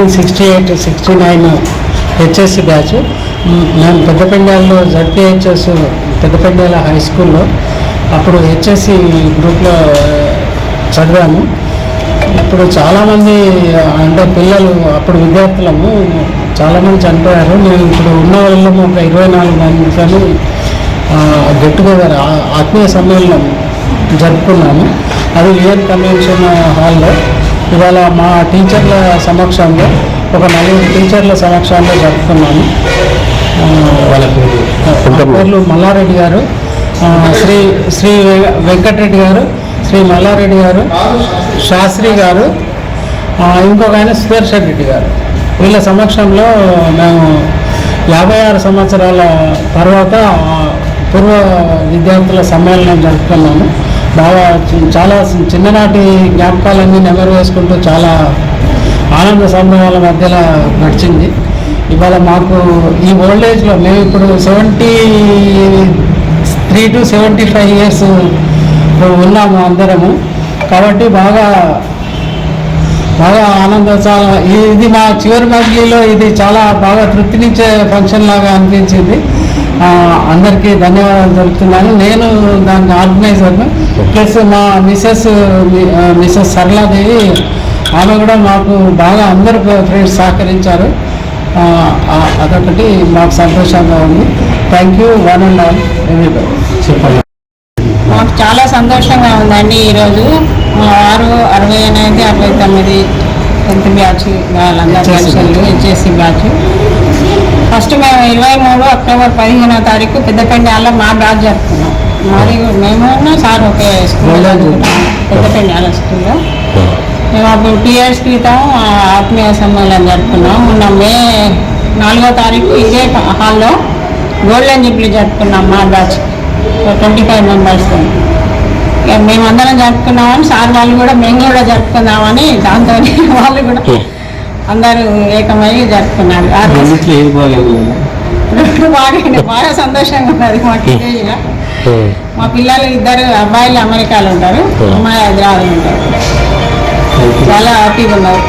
Nineteen sixty eight sixty nine HSC batch మేము పెద్దపెండాల్లో ZPHS పెద్దపెండాల high స్కూల్లో అప్పుడు హెచ్ఎస్సి గ్రూప్లో చదివాము ఇప్పుడు చాలామంది అంటే పిల్లలు అప్పుడు విద్యార్థులము చాలామంది చనిపోయారు. నేను ఇప్పుడు ఉన్న వాళ్ళము ఒక ఇరవై నాలుగు మందితో గెట్ టుగెదర్ ఆ- ఆత్మీయ సమ్మేళనం జరుపుకున్నాము. అది విఎన్ కన్వెన్షన్ హాల్లో. ఇవాళ మా టీచర్ల సమక్షంలో ఒక నలుగురు టీచర్ల సమక్షంలో జరుపుకున్నాము. ఆ, వాళ్ళ పేర్లు మల్లారెడ్డి గారు శ్రీ శ్రీ వెంకటరెడ్డి గారు శ్రీ మల్లారెడ్డి గారు శాస్త్రి గారు ఇంకొక ఆయన సుదర్శన్ రెడ్డి గారు. వీళ్ళ సమక్షంలో మేము యాభై ఆరు సంవత్సరాల తర్వాత పూర్వ విద్యార్థుల సమ్మేళనం జరుపుకున్నాము. బాగా చాలా చిన్ననాటి జ్ఞాపకాలన్నీ నెమరు వేసుకుంటూ చాలా ఆనంద సంభవాల మధ్యలో గడిచింది. ఇవాళ మాకు ఈ ఓల్డ్ ఏజ్లో మేము ఇప్పుడు seventy three to seventy five years ఉన్నాము అందరము. కాబట్టి బాగా బాగా ఆనందోత్సాహం. ఇది మా చివరి మజిలీలో ఇది చాలా బాగా తృప్తినిచ్చే ఫంక్షన్ లాగా అనిపించింది. అందరికీ ధన్యవాదాలు తెలుపుతున్నాను. నేను దానికి ఆర్గనైజర్ను ప్లస్ మా మిసెస్ మిసెస్ సరళాదేవి ఆమె కూడా మాకు బాగా అందరు ఫ్రెండ్స్ సహకరించారు. అదొకటి మాకు సంతోషంగా ఉంది. Thank you one and all everybody చెప్పండి. మాకు చాలా సంతోషంగా ఉందండి ఈరోజు. మా వారు అరవై ఎనిమిది అరవై తొమ్మిది టెన్త్ బ్యాచ్ వాళ్ళందరూ కలిసి హెచ్ఎస్సి బ్యాచ్. ఫస్ట్ మేము ఇరవై మూడు అక్టోబర్ పదిహేనో తారీఖు పెద్దపెండాలో మా బ్యాచ్ జరుపుకున్నాం. మరి మేము సార్ ఒకే స్కూల్ పెద్దపెండాల స్కూల్లో మేము అప్పుడు టూ ఇయర్స్ క్రితం ఆత్మీయ సమ్మేళనం జరుపుకున్నాం. మొన్న మే నాలుగో తారీఖు ఇదే హాల్లో గోల్డెన్ జూబ్లీ జరుపుకున్నాం మా బ్యాచ్. Twenty five members. మేమందరం జరుపుకున్నామని సార్ వాళ్ళు కూడా మేము కూడా జరుపుకుందామని దాంతో వాళ్ళు కూడా అందరూ ఏకమై జరుపుకున్నారు. ఆ రోజు రెండు బాగా బాగా సంతోషంగా ఉన్నది రోజున. మా పిల్లలు ఇద్దరు అబ్బాయిలు అమెరికాలో ఉంటారు అమ్మాయి హైదరాబాద్ ఉంటారు. చాలా హ్యాపీగా ఉన్నారు.